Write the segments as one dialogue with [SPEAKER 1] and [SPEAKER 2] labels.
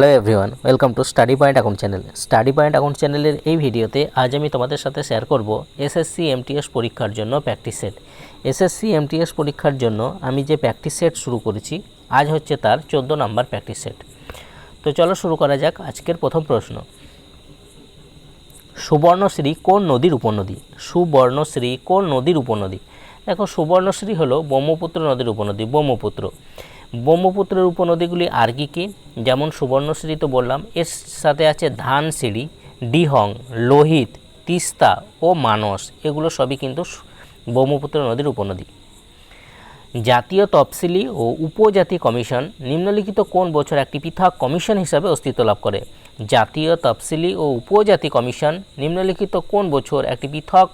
[SPEAKER 1] Hello everyone welcome to study point account channel study point account চ্যানেলের এই ভিডিওতে আজ আমি তোমাদের সাথে শেয়ার করব এসএসসি এমটিএস পরীক্ষার জন্য প্র্যাকটিস সেট এসএসসি এমটিএস পরীক্ষার জন্য আমি যে প্র্যাকটিস সেট শুরু করেছি, আজ হচ্ছে তার চোদ্দ নাম্বার প্র্যাকটিস সেট তো চলো শুরু করা যাক আজকের প্রথম প্রশ্ন। সুবর্ণশ্রী কোন নদীর উপনদী? সুবর্ণশ্রী কোন নদীর উপনদী? দেখো, সুবর্ণশ্রী হলো ব্রহ্মপুত্র নদীর উপনদী, ব্রহ্মপুত্র। ব্রহ্মপুত্রের উপনদীগুলি আর কি কী? যেমন সুবর্ণশ্রী তো বললাম, এর সাথে আছে ধানসিঁড়ি, ডিহং, লোহিত, তিস্তা ও মানস। এগুলো সবই কিন্তু ব্রহ্মপুত্র নদীর উপনদী। জাতীয় তফসিলি ও উপজাতি কমিশন নিম্নলিখিত কোন বছর একটি পৃথক কমিশন হিসাবে অস্তিত্ব লাভ করে? জাতীয় তফসিলি ও উপজাতি কমিশন নিম্নলিখিত কোন বছর একটি পৃথক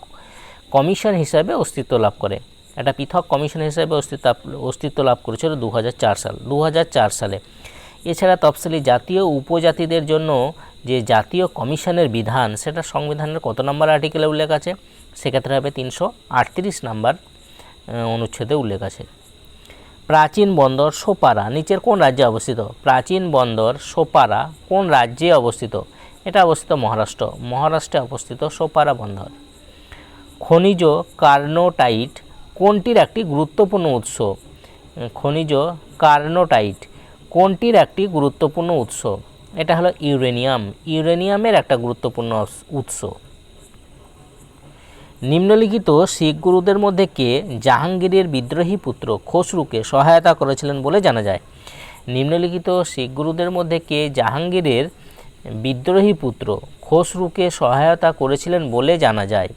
[SPEAKER 1] কমিশন হিসাবে অস্তিত্ব লাভ করে? একটা পৃথক কমিশন হিসাবে অস্তিত্ব অস্তিত্ব লাভ করেছিল দু হাজার চার সাল দু হাজার চার সালে। এছাড়া তফসিলি জাতীয় উপজাতিদের জন্য যে জাতীয় কমিশনের বিধান, সেটা সংবিধানের কত নম্বর আর্টিকেলে উল্লেখ আছে? সেক্ষেত্রে হবে তিনশো আটত্রিশ নাম্বার অনুচ্ছেদে উল্লেখ আছে। প্রাচীন বন্দর সোপারা, নিচের কোন রাজ্যে অবস্থিত? প্রাচীন বন্দর সোপারা কোন রাজ্যে অবস্থিত? এটা অবস্থিত মহারাষ্ট্র, মহারাষ্ট্রে অবস্থিত সোপারা বন্দর। খনিজ কার্নোটাইট কোনটির একটি গুরুত্বপূর্ণ উৎস? খনিজ কার্নোটাইট। কোনটির একটি গুরুত্বপূর্ণ উৎস? এটা হলো ইউরেনিয়াম। ইউরেনিয়ামের একটা গুরুত্বপূর্ণ উৎস- নিম্নলিখিত শিখ গুরুদের মধ্যে কে জাহাঙ্গীরের বিদ্রোহী পুত্র খসরুকে সহায়তা করেছিলেন বলে জানা যায়। নিম্নলিখিত শিখ গুরুদের মধ্যে কে জাহাঙ্গীরের বিদ্রোহী পুত্র খসরুকে সহায়তা করেছিলেন বলে জানা যায়।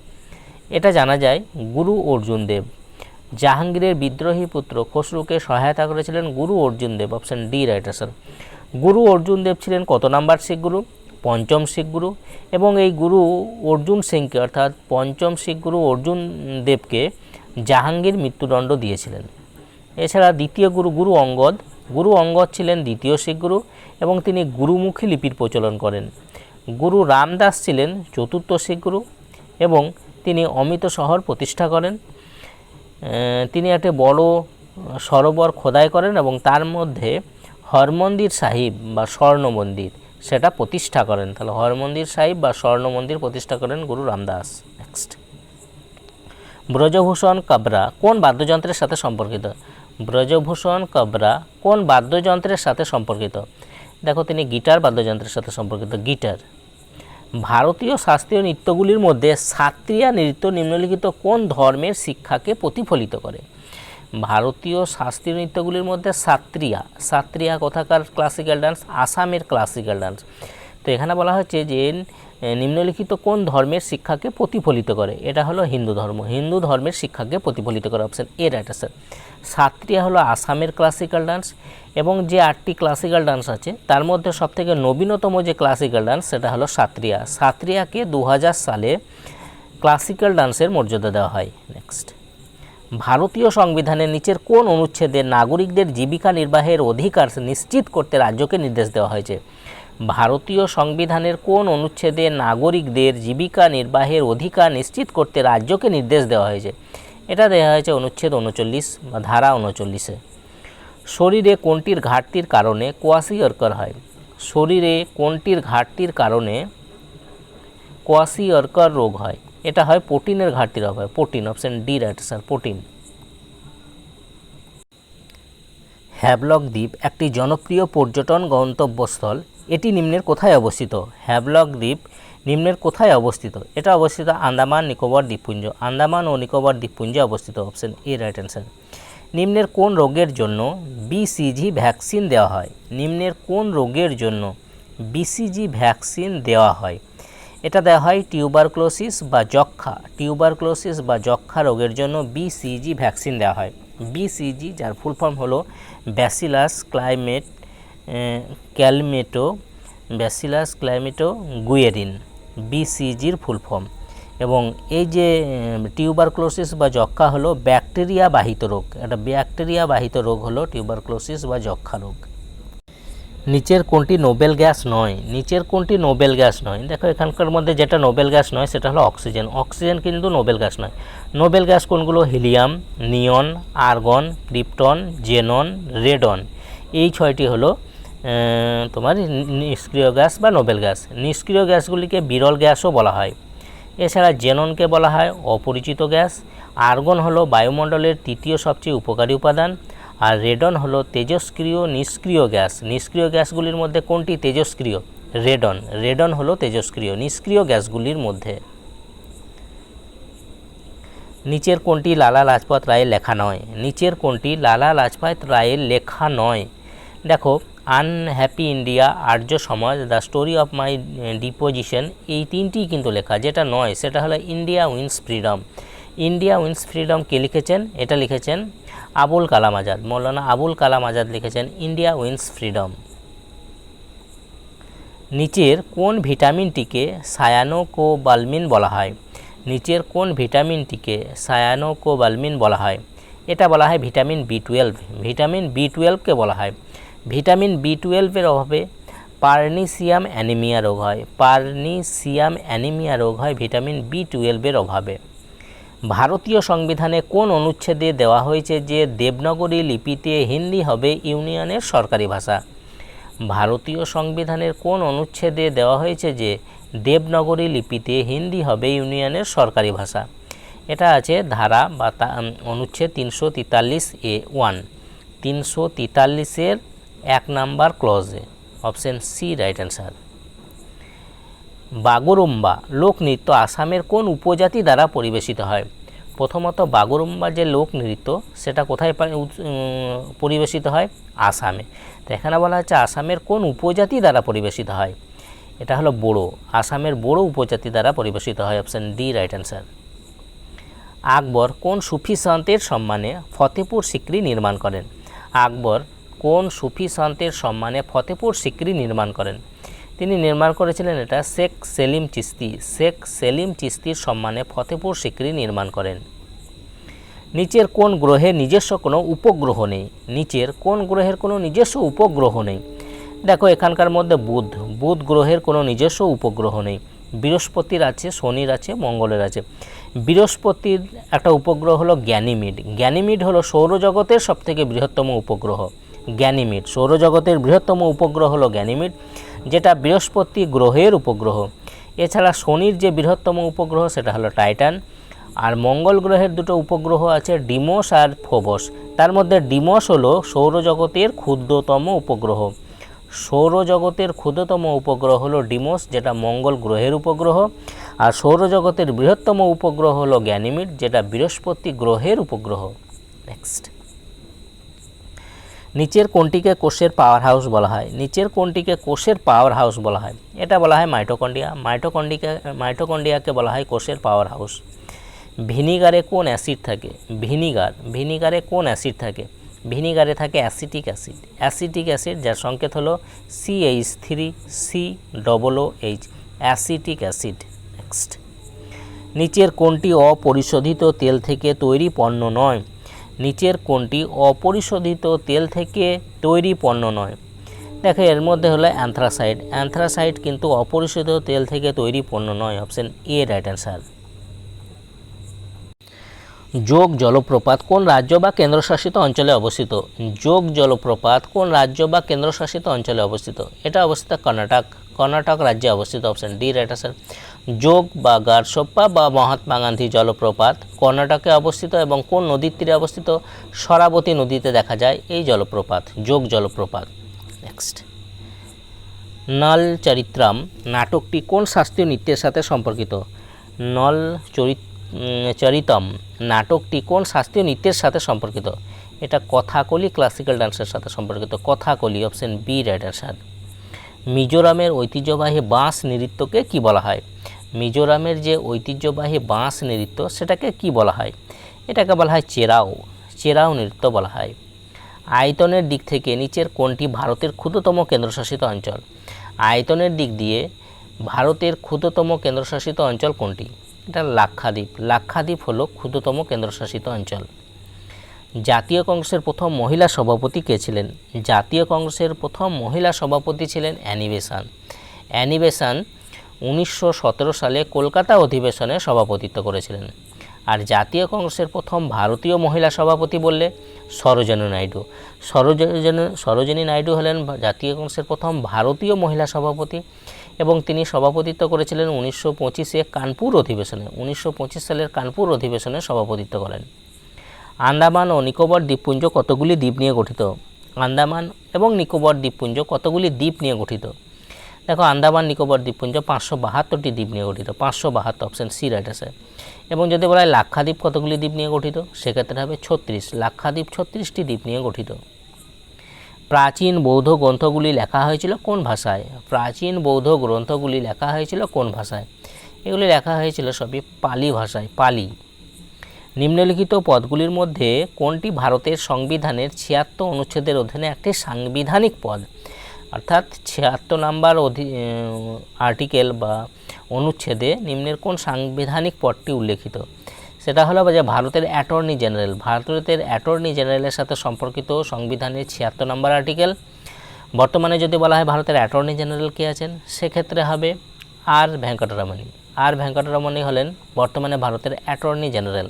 [SPEAKER 1] এটা জানা যায় গুরু অর্জুন দেব। জাহাঙ্গীরের বিদ্রোহী পুত্র খসরুকে সহায়তা করেছিলেন Guru Arjun Dev option D right answer Guru Arjun Dev ছিলেন কত নাম্বার শিখ গুরু? পঞ্চম শিখ গুরু। এবং এই গুরু অর্জুন সিংকে, অর্থাৎ পঞ্চম শিখ গুরু অর্জুন দেবকে জাহাঙ্গীর মৃত্যুদণ্ড দিয়েছিলেন। এছাড়া দ্বিতীয় গুরু গুরু অঙ্গদ। গুরু অঙ্গদ ছিলেন দ্বিতীয় শিখ গুরু এবং তিনি গুরুমুখী লিপির প্রচলন করেন। গুরু রামদাস ছিলেন চতুর্থ শিখ গুরু এবং তিনি অমিত শহর প্রতিষ্ঠা করেন। তিনি একটি বড় সরোবর খোদাই করেন এবং তার মধ্যে হরমন্দির সাহিব বা স্বর্ণ মন্দির সেটা প্রতিষ্ঠা করেন। তাহলে হরমন্দির সাহিব বা স্বর্ণ মন্দির প্রতিষ্ঠা করেন গুরু রামদাস। নেক্সট ব্রজভূষণ কাবরা কোন বাদ্যযন্ত্রের সাথে সম্পর্কিত? ব্রজভূষণ কাবরা কোন বাদ্যযন্ত্রের সাথে সম্পর্কিত? দেখো, তিনি গিটার বাদ্যযন্ত্রের সাথে সম্পর্কিত। গিটার। ভারতীয় শাস্ত্রীয় নৃত্যগুলির মধ্যে সাত্রিয়া নৃত্য নিম্নলিখিত কোন ধর্মের শিক্ষাকে প্রতিফলিত করে? ভারতীয় শাস্ত্রীয় নৃত্যগুলির মধ্যে সাত্রিয়া সাত্রিয়া কথাকার ক্লাসিক্যাল ডান্স আসামের ক্লাসিক্যাল ডান্স তো এখানে বলা হচ্ছে যে নিম্নলিখিত কোন ধর্মের শিক্ষাকে প্রতিফলিত করে? এটা হলো হিন্দু ধর্ম। হিন্দু ধর্মের শিক্ষাকে প্রতিফলিত করে। অপশন এ রাইট আছে সাত্রিয়া হলো আসামের ক্লাসিক্যাল ডান্স এবং যে আটটি ক্লাসিক্যাল ডান্স আছে, তার মধ্যে সবথেকে নবীনতম যে ক্লাসিক্যাল ডান্স সেটা হলো সাত্রিয়া সাত্রিয়াকে দু সালে ক্লাসিক্যাল ডান্সের মর্যাদা দেওয়া হয়। নেক্সট ভারতীয় সংবিধানের নিচের কোন অনুচ্ছেদে নাগরিকদের জীবিকা নির্বাহের অধিকার নিশ্চিত করতে রাজ্যকে নির্দেশ দেওয়া হয়েছে? ভারতীয় সংবিধানের কোন অনুচ্ছেদে নাগরিকদের জীবিকা নির্বাহের অধিকার নিশ্চিত করতে রাজ্যকে নির্দেশ দেওয়া হয়েছে? এটা দেওয়া হয়েছে অনুচ্ছেদ উনচল্লিশ বা ধারা উনচল্লিশে। শরীরে কোনটির ঘাটতির কারণে কোয়াশিয়র্কর হয়? শরীরে কোনটির ঘাটতির কারণে কোয়াশিয়র্কর রোগ হয়? এটা হয় প্রোটিনের ঘাটতির অভাবে protein, option D, right sir protein. Havelock দ্বীপ একটি জনপ্রিয় পর্যটন গন্তব্যস্থল। এটি নিম্নের কোথায় অবস্থিত? হ্যাভলক দ্বীপ নিম্নের কোথায় অবস্থিত? এটা অবস্থিত আন্দামান, নিকোবর দ্বীপপুঞ্জ। আন্দামান ও নিকোবর দ্বীপপুঞ্জে অবস্থিত। Option A, right answer. নিম্নের কোন রোগের জন্য বিসিজি ভ্যাকসিন দেওয়া হয়? নিম্নের কোন রোগের জন্য বিসিজি ভ্যাকসিন দেওয়া হয়? এটা দেওয়া হয় টিউবারক্লোসিস বা যক্ষা টিউবারক্লোসিস বা যক্ষা রোগের জন্য বিসিজি ভ্যাকসিন দেওয়া হয়। বিসিজি যার ফুল ফর্ম হলো bacillus Calmette Calmette, bacillus Calmette, Guerin বিসিজির full form. এবং এই যে টিউবারক্লোসিস বা যক্ষা হলো ব্যাকটেরিয়া বাহিত রোগ। একটা ব্যাকটেরিয়া বাহিত রোগ হলো টিউবারক্লোসিস বা যক্ষা রোগ। নিচের কোনটি নোবেল গ্যাস নয়? নিচের কোনটি নোবেল গ্যাস নয়? দেখো, এখানকার মধ্যে যেটা নোবেল গ্যাস নয়, সেটা হলো অক্সিজেন। অক্সিজেন কিন্তু নোবেল গ্যাস নয়। নোবেল গ্যাস কোনগুলো? Helium, neon, argon, krypton, xenon, radon. এই ছয়টি হলো তোমার নিষ্ক্রিয় গ্যাস বা নোবেল গ্যাস। নিষ্ক্রিয় গ্যাসগুলিকে বিরল গ্যাসও বলা হয়। এছাড়া জেননকে বলা হয় অপরিচিত গ্যাস। আর্গন হলো বায়ুমণ্ডলের তৃতীয় সবচেয়ে উপকারী উপাদান। আর রেডন হলো তেজস্ক্রিয় নিষ্ক্রিয় গ্যাস। নিষ্ক্রিয় গ্যাসগুলির মধ্যে কোনটি তেজস্ক্রিয়? রেডন। রেডন হলো তেজস্ক্রিয় নিষ্ক্রিয় গ্যাসগুলির মধ্যে। নিচের কোনটি লালা লাজপত রায়ের লেখা নয়? নিচের কোনটি লালা লাজপত রায়ের লেখা নয়? দেখো unhappy India Arya Samaj the story of my deposition এই তিনটিই কিন্তু লেখা, যেটা নয়, সেটা হলো India wins freedom India wins freedom কে লিখেছেন? এটা লিখেছেন আবুল কালাম আজাদ, মৌলানা আবুল কালাম আজাদ লিখেছেন ইন্ডিয়া উইন্স ফ্রিডম নিচের কোন ভিটামিনটিকে সায়ানোকোবালমিন বলা হয়? নিচের কোন ভিটামিনটিকে সায়ানোকোবালমিন বলা হয়? এটা বলা হয় vitamin B twelve. Vitamin B টুয়েলভকে বলা হয়। ভিটামিন বি টুয়েলভের অভাবে পার্নিসিয়াম অ্যানিমিয়া রোগ হয়। পার্নিসিয়াম অ্যানিমিয়া রোগ হয় ভিটামিন বি টুয়েলভের অভাবে। ভারতীয় সংবিধানে কোন অনুচ্ছেদে দেওয়া হয়েছে যে দেবনগরী লিপিতে হিন্দি হবে ইউনিয়নের সরকারি ভাষা? ভারতীয় সংবিধানের কোন অনুচ্ছেদে দেওয়া হয়েছে যে দেবনগরী লিপিতে হিন্দি হবে ইউনিয়নের সরকারি ভাষা? এটা আছে ধারা বা অনুচ্ছেদ তিনশো তেতাল্লিশ এ ওয়ান। তিনশো তেতাল্লিশের এক number ক্লজে, option C right answer Bagurumba লোকনৃত্য আসামের কোন উপজাতি দ্বারা পরিবেশিত হয়? প্রথমত বাগরুম্বা যে লোক নৃত্য, সেটা কোথায় পরিবেশিত হয়? আসামে। তো এখানে বলা হচ্ছে আসামের কোন উপজাতি দ্বারা পরিবেশিত হয়? এটা হলো বড়ো। আসামের বড়ো উপজাতি দ্বারা পরিবেশিত হয়, option D right answer Akbar কোন সুফি সন্তের সম্মানে ফতেপুর সিক্রি নির্মাণ করেন? আকবর কোন সুফি সন্তের সম্মানে ফতেপুর সিক্রি নির্মাণ করেন? তিনি নির্মাণ করেছিলেন এটা শেখ সেলিম চিস্তি। শেখ সেলিম চিস্তির সম্মানে ফতেপুর সিক্রি নির্মাণ করেন। নিচের কোন গ্রহে নিজস্ব কোনো উপগ্রহ নেই? নিচের কোন গ্রহের কোনো নিজস্ব উপগ্রহ নেই? দেখো, এখানকার মধ্যে বুধ। বুধ গ্রহের কোনো নিজস্ব উপগ্রহ নেই। বৃহস্পতির আছে, শনির আছে, মঙ্গলের আছে। বৃহস্পতির একটা উপগ্রহ হলো জ্ঞানীমিড। জ্ঞানীমিড হলো সৌরজগতের সবথেকে বৃহত্তম উপগ্রহ। জ্ঞানীমিড সৌরজগতের বৃহত্তম উপগ্রহ হলো জ্ঞানীমিড যেটা বৃহস্পতি গ্রহের উপগ্রহ। এছাড়া শনির যে বৃহত্তম উপগ্রহ, সেটা হলো টাইটান। আর মঙ্গল গ্রহের দুটো উপগ্রহ আছে, ডিমোস আর ফোবস। তার মধ্যে ডিমোস হলো সৌরজগতের ক্ষুদ্রতম উপগ্রহ। সৌরজগতের ক্ষুদ্রতম উপগ্রহ হলো ডিমোস, যেটা মঙ্গল গ্রহের উপগ্রহ। আর সৌরজগতের বৃহত্তম উপগ্রহ হলো গ্যানিমিড যেটা বৃহস্পতি গ্রহের উপগ্রহ। নেক্সট নিচের কোনটিকে কোষের পাওয়ার হাউস বলা হয়? নিচের কোনটিকে কোষের পাওয়ার হাউস বলা হয়? এটা বলা হয় মাইটোকন্ডিয়া মাইটোকন্ডিকা মাইটোকন্ডিয়াকে বলা হয় কোষের পাওয়ার হাউস ভিনিগারে কোন অ্যাসিড থাকে? ভিনিগার। ভিনিগারে কোন অ্যাসিড থাকে? ভিনিগারে থাকে অ্যাসিটিক অ্যাসিড। অ্যাসিটিক অ্যাসিড যার সংকেত হলো CH three C double H acetic acid. Next নিচের কোনটি অপরিশোধিত তেল থেকে তৈরি পণ্য নয়? নিচের কোনটি অপরিশোধিত তেল থেকে তৈরি পণ্য নয়। দেখো, এর মধ্যে হলো অ্যান্থ্রাসাইড। অ্যান্থ্রাসাইড কিন্তু অপরিশোধিত তেল থেকে তৈরি পণ্য নয়। Option A, right answer. যোগ জলপ্রপাত কোন রাজ্য বা কেন্দ্রশাসিত অঞ্চলে অবস্থিত? যোগ জলপ্রপাত কোন রাজ্য বা কেন্দ্রশাসিত অঞ্চলে অবস্থিত? এটা অবস্থিত কর্ণাটক। কর্ণাটক রাজ্যে অবস্থিত। অপশন ডি, রাইট আনসার যোগ বা গারসোপ্পা বা মহাত্মা গান্ধী জলপ্রপাত কর্ণাটকে অবস্থিত এবং কোন নদীর তীরে অবস্থিত? সরাবতী নদীতে দেখা যায় এই জলপ্রপাত, যোগ জলপ্রপাত। নেক্সট নল চরিত্রাম নাটকটি কোন শাস্ত্রীয় নৃত্যের সাথে সম্পর্কিত? নল চরিত্র চরিতম নাটকটি কোন শাস্ত্রীয় নৃত্যের সাথে সম্পর্কিত? এটা কথাকলি ক্লাসিক্যাল ডান্সের সাথে সম্পর্কিত। Kathakali, option B, right answer. মিজোরামের ঐতিহ্যবাহী বাঁশ নৃত্যকে কি বলা হয়? মিজোরামের যে ঐতিহ্যবাহী বাঁশ নৃত্য, সেটাকে কি বলা হয়? এটাকে বলা হয় চেরাও। চেরাও নৃত্য বলা হয়। আয়তনের দিক থেকে নিচের কোনটি ভারতের ক্ষুদ্রতম কেন্দ্রশাসিত অঞ্চল। আয়তনের দিক দিয়ে ভারতের ক্ষুদ্রতম কেন্দ্রশাসিত অঞ্চল কোনটি? এটা লাক্ষাদ্বীপ। লাক্ষাদ্বীপ হলো ক্ষুদ্রতম কেন্দ্রশাসিত অঞ্চল। জাতীয় কংগ্রেসের প্রথম মহিলা সভাপতি কে ছিলেন? জাতীয় কংগ্রেসের প্রথম মহিলা সভাপতি ছিলেন অ্যানিবেশান অ্যানিবেশান উনিশশো সতেরো সালে কলকাতা অধিবেশনে সভাপতিত্ব করেছিলেন। আর জাতীয় কংগ্রেসের প্রথম ভারতীয় মহিলা সভাপতি বললে সরোজনী নাইডু। সরোজিনী সরোজিনী নাইডু হলেন জাতীয় কংগ্রেসের প্রথম ভারতীয় মহিলা সভাপতি এবং তিনি সভাপতিত্ব করেছিলেন উনিশশো পঁচিশে কানপুর অধিবেশনে। উনিশশো পঁচিশ সালের কানপুর অধিবেশনে সভাপতিত্ব করেন। আন্দামান ও নিকোবর দ্বীপপুঞ্জ কতগুলি দ্বীপ নিয়ে গঠিত? আন্দামান এবং নিকোবর দ্বীপপুঞ্জ কতগুলি দ্বীপ নিয়ে গঠিত? দেখো, আন্দামান, নিকোবর দ্বীপপুঞ্জ পাঁচশো বাহাত্তরটি দ্বীপ নিয়ে গঠিত, পাঁচশো বাহাত্তর অপশান সি রাইট আছে। এবং যদি বলা হয় লাক্ষাদ্বীপ কতগুলি দ্বীপ নিয়ে গঠিত, সেক্ষেত্রে হবে ছত্রিশ, লাক্ষাদ্বীপ ছত্রিশটি দ্বীপ নিয়ে গঠিত। প্রাচীন বৌদ্ধ গ্রন্থগুলি লেখা হয়েছিল কোন ভাষায়? প্রাচীন বৌদ্ধ গ্রন্থগুলি লেখা হয়েছিল কোন ভাষায়? এগুলি লেখা হয়েছিল সবই পালি ভাষায়, পালি। নিম্নলিখিত পদগুলির মধ্যে কোনটি ভারতের সংবিধানের ছিয়াত্তর অনুচ্ছেদের অধীনে একটি সাংবিধানিক পদ? অর্থাৎ ছিয়াত্তর নাম্বার অধি আর্টিকেল বা অনুচ্ছেদে নিম্নের কোন সাংবিধানিক পদটি উল্লেখিত? সেটা হলো যে ভারতের অ্যাটর্নি জেনারেল ভারতের অ্যাটর্নি জেনারেলের সাথে সম্পর্কিত সংবিধানের ছিয়াত্তর নম্বর আর্টিকেল বর্তমানে যদি বলা হয় ভারতের অ্যাটর্নি জেনারেল কে আছেন, সেক্ষেত্রে হবে আর ভেঙ্কটরমণী। আর ভেঙ্কটরমণী হলেন বর্তমানে ভারতের অ্যাটর্নি জেনারেল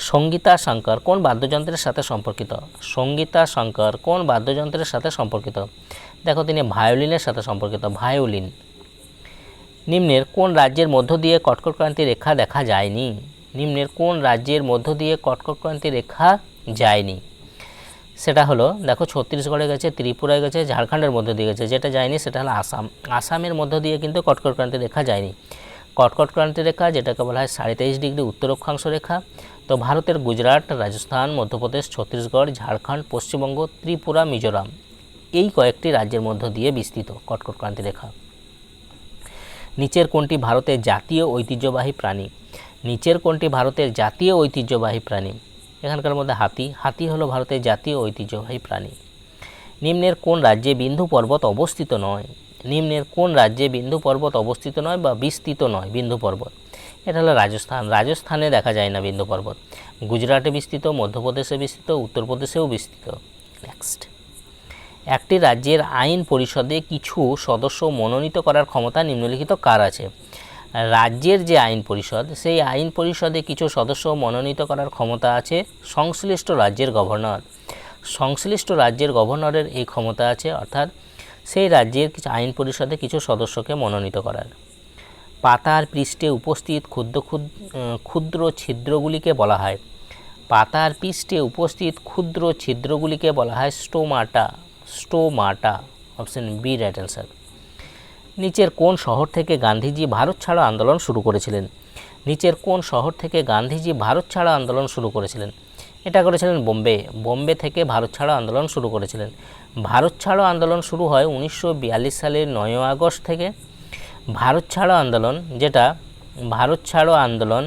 [SPEAKER 1] সঙ্গীতা শঙ্কর, কোন বাদ্যযন্ত্রের সাথে সম্পর্কিত? সঙ্গীতা শঙ্কর, কোন বাদ্যযন্ত্রের সাথে সম্পর্কিত? দেখো, তিনি ভায়োলিনের সাথে সম্পর্কিত, ভায়োলিন। নিম্নের, কোন রাজ্যের মধ্য দিয়ে কটকট ক্রান্তি রেখা দেখা যায়নি? নিম্নের, কোন রাজ্যের মধ্য দিয়ে কটকট ক্রান্তি রেখা যায়নি? সেটা হলো, দেখো, ছত্তিশগড়ে গেছে, ত্রিপুরায় গেছে, ঝাড়খণ্ডের মধ্য দিয়ে গেছে, যেটা যায়নি, সেটা হলো আসাম। আসামের মধ্য দিয়ে কিন্তু কটকট ক্রান্তি রেখা যায়নি। কটকট ক্রান্তি রেখা, যেটাকে বলা হয় সাড়ে তেইশ ডিগ্রি উত্তর অক্ষাংশ রেখা। তো ভারতের গুজরাট, রাজস্থান, মধ্যপ্রদেশ, ছত্তিশগড়, ঝাড়খণ্ড, পশ্চিমবঙ্গ, ত্রিপুরা, মিজোরাম এই কয়েকটি রাজ্যের মধ্য দিয়ে বিস্তৃত কটকট ক্রান্তি রেখা। নিচের কোনটি ভারতের জাতীয় ঐতিহ্যবাহী প্রাণী? নিচের কোনটি ভারতের জাতীয় ঐতিহ্যবাহী প্রাণী? এখানকার মধ্যে হাতি। হাতি হলো ভারতের জাতীয় ঐতিহ্যবাহী প্রাণী। নিম্নের কোন রাজ্যে বিন্দু পর্বত অবস্থিত নয়? নিম্নের কোন রাজ্যে বিন্দু পর্বত অবস্থিত নয় বা বিস্তৃত নয় বিন্দু পর্বত? এটা হলো রাজস্থান। রাজস্থানে দেখা যায় না বিন্দু পর্বত। গুজরাটে বিস্তৃত, মধ্যপ্রদেশে বিস্তৃত, উত্তরপ্রদেশেও বিস্তৃত। নেক্সট একটি রাজ্যের আইন পরিষদে কিছু সদস্য মনোনীত করার ক্ষমতা নিম্নলিখিত কার আছে? রাজ্যের যে আইন পরিষদ, সেই আইন পরিষদে কিছু সদস্য মনোনীত করার ক্ষমতা আছে সংশ্লিষ্ট রাজ্যের গভর্নর। সংশ্লিষ্ট রাজ্যের গভর্নরের এই ক্ষমতা আছে, অর্থাৎ সেই রাজ্যের কিছু আইন পরিষদে কিছু সদস্যকে মনোনীত করার। পাতার পৃষ্ঠে উপস্থিত ক্ষুদ্র ক্ষুদ্র ছিদ্রগুলিকে বলা হয়। পাতার পৃষ্ঠে উপস্থিত ক্ষুদ্র ছিদ্রগুলিকে বলা হয় stomata stomata, option B right answer নিচের কোন শহর থেকে গান্ধীজি ভারত ছাড়ো আন্দোলন শুরু করেছিলেন? নিচের কোন শহর থেকে গান্ধীজি ভারত ছাড়ো আন্দোলন শুরু করেছিলেন? এটা করেছিলেন বোম্বে। বোম্বে থেকে ভারত ছাড়ো আন্দোলন শুরু করেছিলেন। ভারত ছাড়ো আন্দোলন শুরু হয় উনিশশো বিয়াল্লিশ সালের নয় আগস্ট থেকে। ভারত ছাড়ো আন্দোলন, যেটা ভারত ছাড়ো আন্দোলন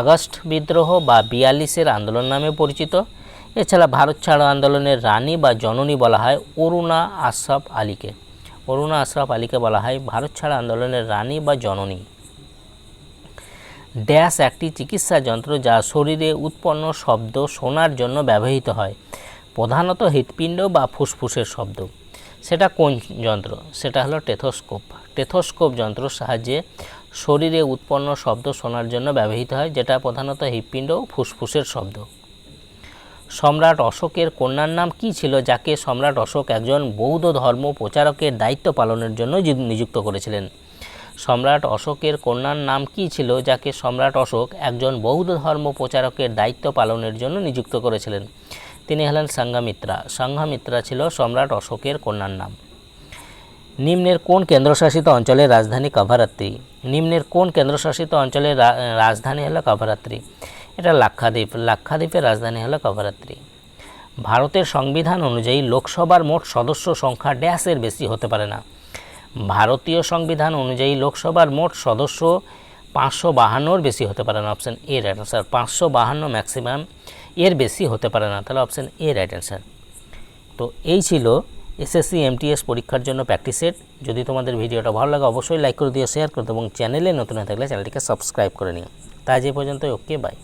[SPEAKER 1] আগস্ট বিদ্রোহ বা বিয়াল্লিশের আন্দোলন নামে পরিচিত। এছাড়া ভারত ছাড়ো আন্দোলনের রানী বা জননী বলা হয় অরুণা আশরাফ আলীকে। অরুণা আশরাফ আলীকে বলা হয় ভারত ছাড়ো আন্দোলনের রানী বা জননী। ড্যাশ একটি চিকিৎসা যন্ত্র যা শরীরে উৎপন্ন শব্দ শোনার জন্য ব্যবহৃত হয়, প্রধানত হৃৎপিণ্ড বা ফুসফুসের শব্দ। সেটা কোন যন্ত্র? সেটা হলো টেথোস্কোপ। টেথোস্কোপ যন্ত্রের সাহায্যে শরীরে উৎপন্ন শব্দ শোনার জন্য ব্যবহৃত হয়, যেটা প্রধানত হৃৎপিণ্ড ও ফুসফুসের শব্দ। সম্রাট অশোকের কন্যার নাম কী ছিল, যাকে সম্রাট অশোক একজন বৌদ্ধ ধর্ম প্রচারকের দায়িত্ব পালনের জন্য নিযুক্ত করেছিলেন? সম্রাট অশোকের কন্যার নাম কী ছিল যাকে সম্রাট অশোক একজন বৌদ্ধ ধর্ম প্রচারকের দায়িত্ব পালনের জন্য নিযুক্ত করেছিলেন? তিনি হলেন সংঘামিত্রা সংঘামিত্রা ছিল সম্রাট অশোকের কন্যার নাম। নিম্নের কোন কেন্দ্রশাসিত অঞ্চলের রাজধানী কাভারাত্রি? নিম্নের কোন কেন্দ্রশাসিত অঞ্চলের রাজধানী হলো কাভারাত্রি? এটা লাক্ষাদ্বীপ। লাক্ষাদ্বীপের রাজধানী হলো কাভারাত্রি। ভারতের সংবিধান অনুযায়ী লোকসভার মোট সদস্য সংখ্যা ড্যাশের বেশি হতে পারে না। ভারতীয় সংবিধান অনুযায়ী লোকসভার মোট সদস্য পাঁচশো বাহান্নর বেশি হতে পারে না অপশান এ রাইট অ্যান্সার পাঁচশো বাহান্ন ম্যাক্সিমাম এর বেশি হতে পারে না, তাহলে অপশান এ রাইট অ্যান্সার তো এই ছিল এসএসসি এমটিএস পরীক্ষার জন্য প্র্যাকটিস সেট যদি তোমাদের ভিডিওটা ভালো লাগে, অবশ্যই লাইক করে দিও শেয়ার করতে এবং চ্যানেলে নতুন হয়ে থাকলে চ্যানেলটিকে সাবস্ক্রাইব করে নিও। তাই যে পর্যন্ত ওকে বাই